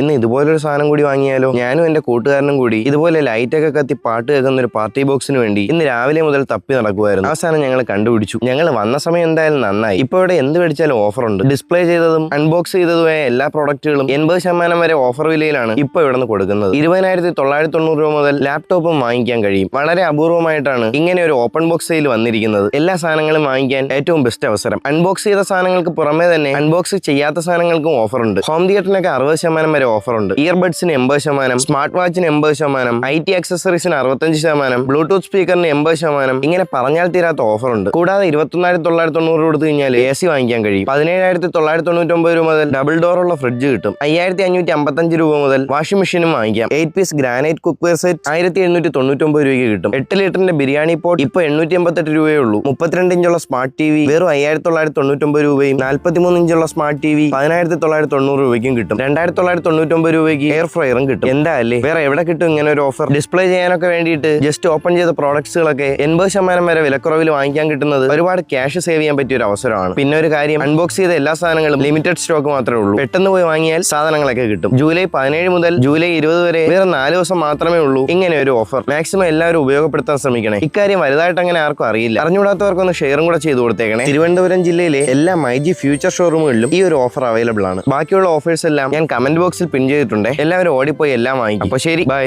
ഇന്ന് ഇതുപോലൊരു സാധനം കൂടി വാങ്ങിയാലോ? ഞാനും എന്റെ കൂട്ടുകാരനും കൂടി ഇതുപോലെ ലൈറ്റ് ഒക്കെ കത്തി പാട്ട് കേൾക്കുന്ന ഒരു പാർട്ടി ബോക്സിന് വേണ്ടി ഇന്ന് രാവിലെ മുതൽ തപ്പി നടക്കുമായിരുന്നു അവസാനം ഞങ്ങൾ കണ്ടുപിടിച്ചു. ഞങ്ങൾ വന്ന സമയം എന്തായാലും നന്നായി. ഇപ്പൊ ഇവിടെ എന്ത് മേടിച്ചാലും ഉണ്ട് ഡിസ്പ്ലേ ചെയ്തതും അൺബോക്സ് ചെയ്തതുമായ എല്ലാ പ്രോഡക്റ്റുകളും എൺപത് ശതമാനം വരെ ഓഫർ വിലയിലാണ് ഇപ്പൊ ഇവിടെ നിന്ന് കൊടുക്കുന്നത്. ഇരുപതിനായിരത്തി തൊള്ളായിരത്തി തൊണ്ണൂറ് രൂപ മുതൽ ലാപ്ടോപ്പും വാങ്ങിക്കാൻ കഴിയും. വളരെ അപൂർവമായിട്ടാണ് ഇങ്ങനെ ഒരു ഓപ്പൺ ബോക്സ് സെയിൽ വന്നിരിക്കുന്നത്. എല്ലാ സാധനങ്ങളും വാങ്ങിക്കാൻ ഏറ്റവും ബെസ്റ്റ് അവസരം. അൺബോക്സ് ചെയ്ത സാധനങ്ങൾക്ക് പുറമെ തന്നെ അൺബോക്സ് ചെയ്യാത്ത സാധനങ്ങൾക്കും ഓഫർ ഉണ്ട് ഹോം തിയേറ്ററിനൊക്കെ അറുപത് ശതമാനം വരെ ഓഫർ ഉണ്ട് ഇയർബഡ്സിന് എൺപത് ശതമാനം സ്മാർട്ട് വാച്ചിന് എൺപത് ശതമാനം ഐ ടി ആക്സസറീസിന് അറുപത്തഞ്ച് ശതമാനം ബ്ലൂടൂത്ത് സ്പീക്കറിന് എൺപത് ശതമാനം ഇങ്ങനെ പറഞ്ഞാൽ തീരാത്ത ഓഫർ ഉണ്ട് കൂടാതെ ഇരുപത്തൊന്നായിരത്തി തൊള്ളായിരത്തി തൊണ്ണൂറ് കൊടുത്തു കഴിഞ്ഞാൽ എ സി വാങ്ങിക്കാൻ കഴിയും. പതിനേഴായിരത്തി തൊള്ളായിരത്തി തൊണ്ണൂറ്റൊമ്പത് രൂപ മുതൽ ഡബിൾ ഡോർ ഉള്ള ഫ്രിഡ്ജ് കിട്ടും. അയ്യായിരത്തി അഞ്ഞൂറ്റി അമ്പത്തഞ്ച് രൂപ മുതൽ വാഷിംഗ് മെഷീനും വാങ്ങിക്കാം. Eight piece granite cookware set ആയിരത്തി എണ്ണൂറ്റി തൊണ്ണൂറ്റൊമ്പത് രൂപയ്ക്ക് കിട്ടും. എട്ട് ലിറ്ററിന്റെ ബിരിയാണി പോട്ട് ഇപ്പോൾ എണ്ണൂറ്റി എൺപത്തെട്ട് രൂപയേ ഉള്ളൂ. മുപ്പത്തിരണ്ട് ഇഞ്ചുള്ള സ്മാർട്ട് ടി വി വെറും അയ്യായിരത്തി തൊള്ളായിരത്തി തൊണ്ണൂറ്റൊമ്പത് രൂപയും നാൽപ്പത്തിമൂന്ന് ഇഞ്ചുള്ള സ്മാർട്ട് ടി വി പതിനായിരത്തി തൊള്ളായിരത്തി തൊണ്ണൂറ് രൂപയ്ക്കും കിട്ടും. രണ്ടായിരത്തി തൊള്ളായിരത്തി തൊണ്ണൂറ്റൊമ്പത് രൂപയ്ക്ക് എയർ ഫ്രയറും കിട്ടും. എന്താ അല്ലേ? വേറെ എവിടെ കിട്ടും ഇങ്ങനെ ഒരു ഓഫർ ഡിസ്പ്ലേ ചെയ്യാനൊക്കെ വേണ്ടിയിട്ട് ജസ്റ്റ് ഓപ്പൺ ചെയ്ത പ്രോഡക്ട്സുകളൊക്കെ എൺപത് ശതമാനം വരെ വിലക്കുറവിൽ വാങ്ങിക്കാൻ കിട്ടുന്നത് ഒരുപാട് ക്യാഷ് സേവ് ചെയ്യാൻ പറ്റിയ ഒരു അവസരമാണ്. പിന്നെ ഒരു കാര്യം അൺബോക്സ് ചെയ്ത എല്ലാ സാധനങ്ങളും ലിമിറ്റഡ് സ്റ്റോക്ക് മാത്രമേ ഉള്ളൂ. പെട്ടെന്ന് പോയി വാങ്ങിയാൽ സാധനങ്ങളൊക്കെ കിട്ടും. ജൂലൈ പതിനേഴ് മുതൽ ജൂലൈ ഇരുപത് വരെ വേറെ നാല് ദിവസം മാത്രമേ ഉള്ളൂ ഇങ്ങനെ ഒരു ഓഫർ മാക്സിമം എല്ലാവരും ഉപയോഗപ്പെടുത്താൻ ശ്രമിക്കണേ. ഇക്കാര്യം വലുതായിട്ട് അങ്ങനെ ആർക്കും അറിയില്ല. അറിഞ്ഞുകൂടാത്തവർക്കൊന്ന് ഷെയറും കൂടെ ചെയ്തു കൊടുത്തേക്കണേ. തിരുവനന്തപുരം ജില്ലയിലെ എല്ലാ മൈജി ഫ്യൂച്ചർ ഷോറൂമുകളിലും ഈ ഒരു ഓഫർ അവൈലബിൾ ആണ്. ബാക്കിയുള്ള ഓഫേഴ്സ് എല്ലാം ഞാൻ കമന്റ് ബോക്സിൽ പിൻ ചെയ്തിട്ടുണ്ട്. എല്ലാവരും ഓടിപ്പോയി എല്ലാം വാങ്ങിക്കും. അപ്പോൾ ശരി ബൈ.